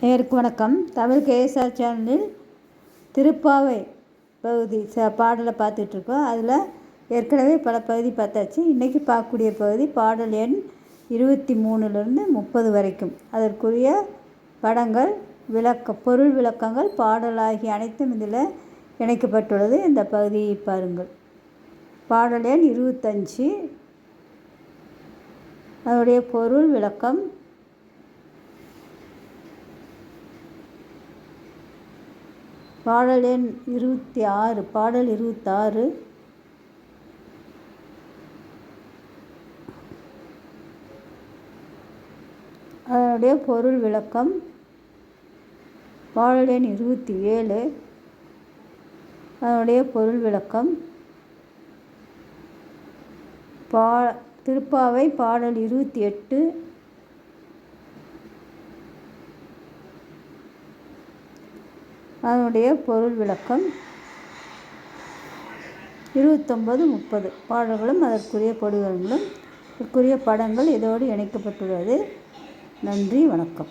நேருக்கு வணக்கம். தமிழ் கேஎஸ்ஆர் சேனலில் திருப்பாவை பகுதி ச பாடலை பார்த்துட்ருக்கோம். அதில் ஏற்கனவே பல பகுதி பார்த்தாச்சு. இன்றைக்கி பார்க்கக்கூடிய பகுதி பாடல் எண் இருபத்தி மூணுலேருந்து முப்பது வரைக்கும். அதற்குரிய படங்கள் விளக்க பொருள் விளக்கங்கள் பாடல் ஆகிய அனைத்தும் இதில் இணைக்கப்பட்டுள்ளது. இந்த பகுதியை பாருங்கள். பாடல் எண் இருபத்தஞ்சி. அதனுடைய பொருள் விளக்கம் பாடல் எண் இருபத்தி ஆறு பாடல் இருபத்தாறு அதனுடைய பொருள் விளக்கம் பாடல் எண் இருபத்தி ஏழு அதனுடைய பொருள் விளக்கம் பா திருப்பாவை பாடல் இருபத்தி எட்டு அதனுடைய பொருள் விளக்கம் இருபத்தொம்பது முப்பது. பாடல்களும் அதற்குரிய பொருள்களும் அதற்குரிய படங்கள் இதோடு இணைக்கப்பட்டுள்ளது. நன்றி வணக்கம்.